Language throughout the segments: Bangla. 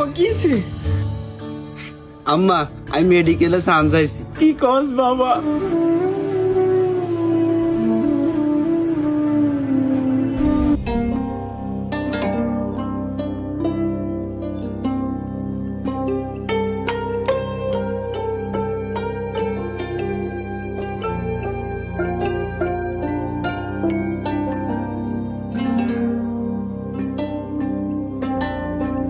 বাবা আম্মা আমি মেডিকেলে সান যাইছি। কি কস বাবা?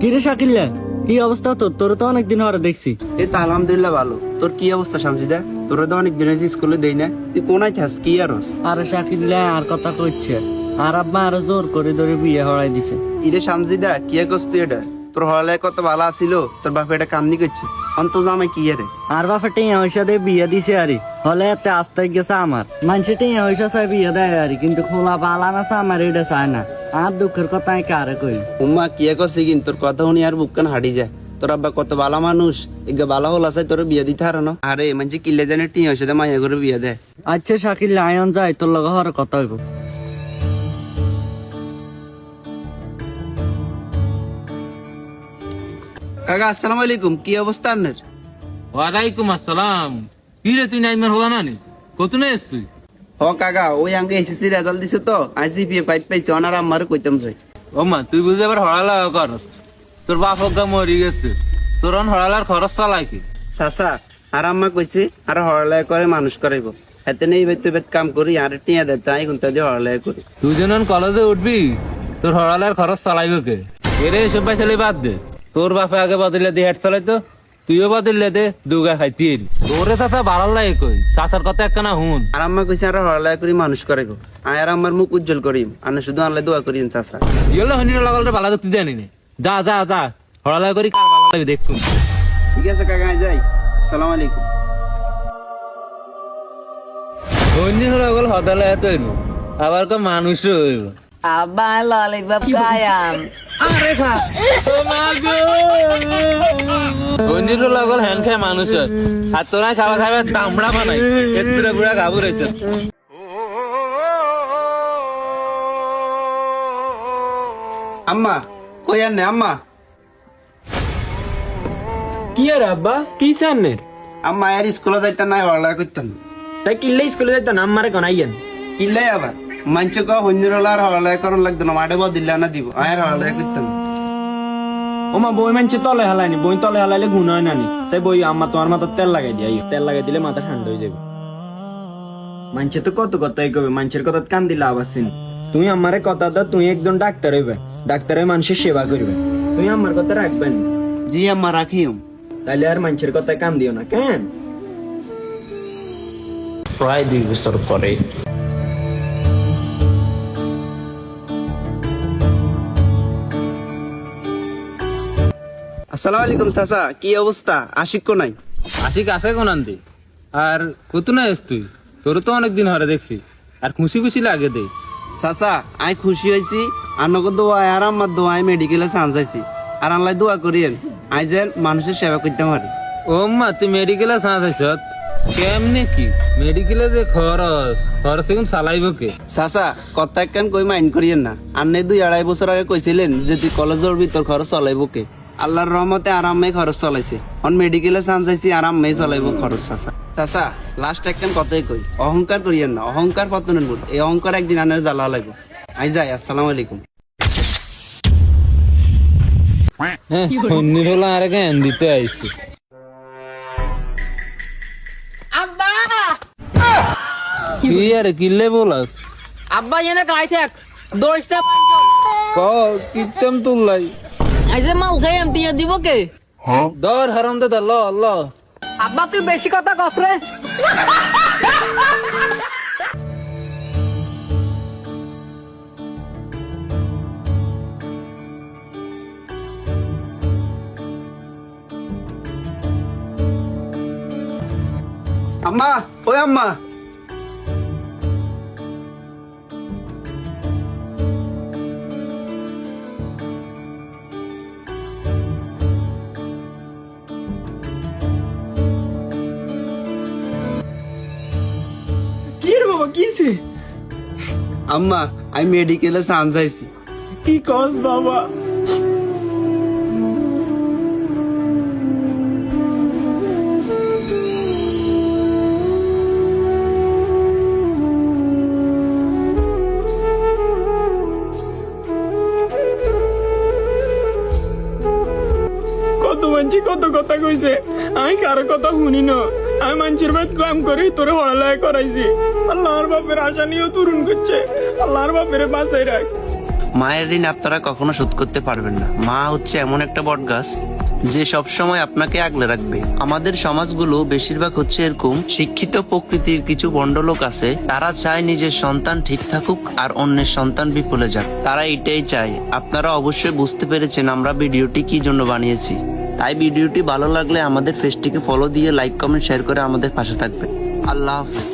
কিরে শাকিল্লা কি অবস্থা তোর? তোর তো অনেকদিন হরে দেখছি। এই তো আলহামদুলিল্লাহ ভালো। তোর কি অবস্থা শামসিদা তোর তো অনেক দিন হয়েছে স্কুলে দেই না। তুই কোনায় থাস? কি আর? আরে শাকিল্লা আর কথা কইছে। আর আব্বা আরও জোর করে ধরে বিয়ে হরাই দিছে। ইরে শামসিদা কি আর করছ তুই এটা? তোর হলে কত ভালো আছিল? তোর বাপে এটা কাম নি করছে অন্ত জামাই কি আরে আর বাপে টিয়া পয়সা দিয়ে বিয়ে দিছে আরে। হলে এতে আস্তে গেছে আমার। মানুষে টিয়া পয়সা চাই বিয়ে দেয় আরে কিন্তু খোলা বালা না আমার এটা চায় না। আর দুঃখের কথা আমি কারে কই? উম্মা কি আর করছি কিন্তু? তোর কথা শুনি আর বুকখান হাঁটি যায়। তোর আব্বা কত ভালো মানুষ এগে ভালো হল আছে তোর বিয়ে দিতে হারো না। আরে মানে কিলে জানে টিয়া হয়েছে মাইয়া করে বিয়ে দেয়। আচ্ছা শাকিল্লা আয়ন যায় তোর লগে হরে কথা হইব। কাকা আসসালামু আলাইকুম। কি অবস্থা আপনার? ওয়ালাইকুম আসসালাম। কি রে তুই নাইমের হলা না নি কত না তুই? হ কাকা ওই আঙ্গে এসএসসি রেজাল্ট দিছে তো। আই জিপিএ ফাইভ পাইছে ওনার আমার কইতাম যাই ও মা তুই বুঝে এবার হড়ালা করস তোর বাপ হগা মরি গেছে। তোর অন হড়ালার খরচ চালাই কি? চাচা আর আম্মা কইছে আর হরলায় করে মানুষ করাইব। হাতে নেই বেত বেত কাম করি আর টিয়া দে তাই কোনটা দিয়ে হরলায় করি। তুই যেন কলেজে উঠবি তোর হড়ালার খরচ চালাইব কে? এরে এসব পাইছালি বাদ দে। তোর বাপে আগে বদলে দিয়ে হেড চালাইতো তুইও বদলে দে দুগা খাইতি তোরে চাচা বাড়াল লাগে কই? চাচার কথা একখানা হুন আর আম্মা কইছে আর হরলায় করি মানুষ করাইব আর আমার মুখ উজ্জ্বল করিম আর শুধু আনলে দোয়া করিম চাচা। ইয়েলো হনির লাগালে বালা তুই জানি নে। যা যা যা হড়ালা করি কার বালা লাগবে দেখুন। ঠিক আছে কাকা যাই। আসসালামু আলাইকুম। হনির লাগল হদালে এত আবার কো মানুষও হইব। Abang lollipop ayam. হনির লাগল হ্যান খায় মানুষ আর তোরা খাওয়া খাবে দামড়া বানাই। এত্রে বুড়া গাবু রয়েছে আম্মা কই আর নে আম্মা? কি আর আব্বা? কি সামনের আম্মা আর স্কুলে যাইতাম না হরলায় করতাম। সাই কিল্লে স্কুলে যাইতো নাম মারে গনাইয়েন কিল্লাই আবার? মাঞ্চ ক হন্দিরলা আর হরলায় করন লাগতো না মাঠে বদিল্লা না দিব আর হরলায় করতাম ওমা বই মানছে তলে হালাইনি বই তলে হালাইলে গুণ হয় নানি সেই বই আম্মা তোমার মাথার তেল লাগাই দিয়া তেল লাগাই দিলে মাথা ঠান্ডা হয়ে যাবে মানছে তো কত কথাই কবে মানুষের কথা কান দিলে আবার চিনি তুই আমারে কথা দাও তুই একজন ডাক্তার হইবে। ডাক্তার হয়ে মানুষের সেবা করবে। তুই আমার কথা রাখবেন জি আম্মা রাখিম। তাহলে আর মানুষের কথায় কান দিও না কেন? প্রায় দুই বছর পরে আসসালামু আলাইকুম চাচা। কি অবস্থা? আশিক কো নাই? আশিক আছে কোন আনতে আর কত না এস তুই? তোর তো অনেকদিন হরে দেখছি। আর খুশি খুশি লাগে দে। চাচা আই খুশি হয়েছি। আনকে দোয়া আর আমার দোয়া আই মেডিকেলে চান্স আইছি আর আল্লাহ দোয়া করিয়েন। আই যেন মানুষের সেবা করতে পারি। ও মা তুই মেডিকেলে চান্স আইস কেমনে কি? মেডিকেলে যে খরচ খরচ এখন চালাইব কে? চাচা কথা একখান কই মাইন্ড করিয়েন না। আন্নে দুই আড়াই বছর আগে কইছিলেন যে তুই কলেজের ভিতর খরচ চলাইব কে। আল্লাহর রহমতে আরামে খরচ চলাইছে। অন মেডিকেলে চান্স আইছি আরামে চলাইব খরচ চাচা। চাচা লাস্ট একখান কথাই কই? অহংকার করিয়েন না অহংকার পতনের মূল এই অহংকার একদিন আনের জ্বালা লাগবে। আই যাই আসসালামু আলাইকুম। হ্যাঁ নিরলা আর জ্ঞান দিতে আইছি। Abba! কি আর কিল্লে বলাস? Abba yana kai tek. দৌড়তে ক কিতম তুললাই। এই যে মাল খাই আমি দিয়ে দিব কে? দর হারাম দাদা ল ল। আব্বা তুই বেশি কথা কস রে। আম্মা ওই আম্মা। কিছে আম্মা আমি মেডিকেলে সান যাইছি কি কস বাবা? কত মানুষ কত কথা কইছে? আমি কারও কথা শুনি না। আমি মানুষের বাদ কাম করে, তোরে পড়ালেখা করাইছি। আল্লাহর বাপের আশা নিয়েও তরুণ করছে। আল্লাহর বাপের বাঁচাই রাখ। মায়ের ঋণ আপনারা কখনো শোধ করতে পারবেন না। মা হচ্ছে এমন একটা বটগাছ, যে সব সময় আপনাকে আগলে রাখবে। আমাদের সমাজগুলো বেশিরভাগ হচ্ছে এরকম শিক্ষিত প্রকৃতির কিছু বন্ডলোক আছে, তারা চায় নিজের সন্তান ঠিক থাকুক আর অন্যের সন্তান বিফলে যাক। তারা এটাই চায়। আপনারা অবশ্যই বুঝতে পেরেছেন আমরা ভিডিওটি কি জন্য বানিয়েছি। তাই ভিডিওটি ভালো লাগলে আমাদের পেজটিকে ফলো দিয়ে লাইক কমেন্ট শেয়ার করে আমাদের পাশে থাকবে আল্লাহ হাফিজ।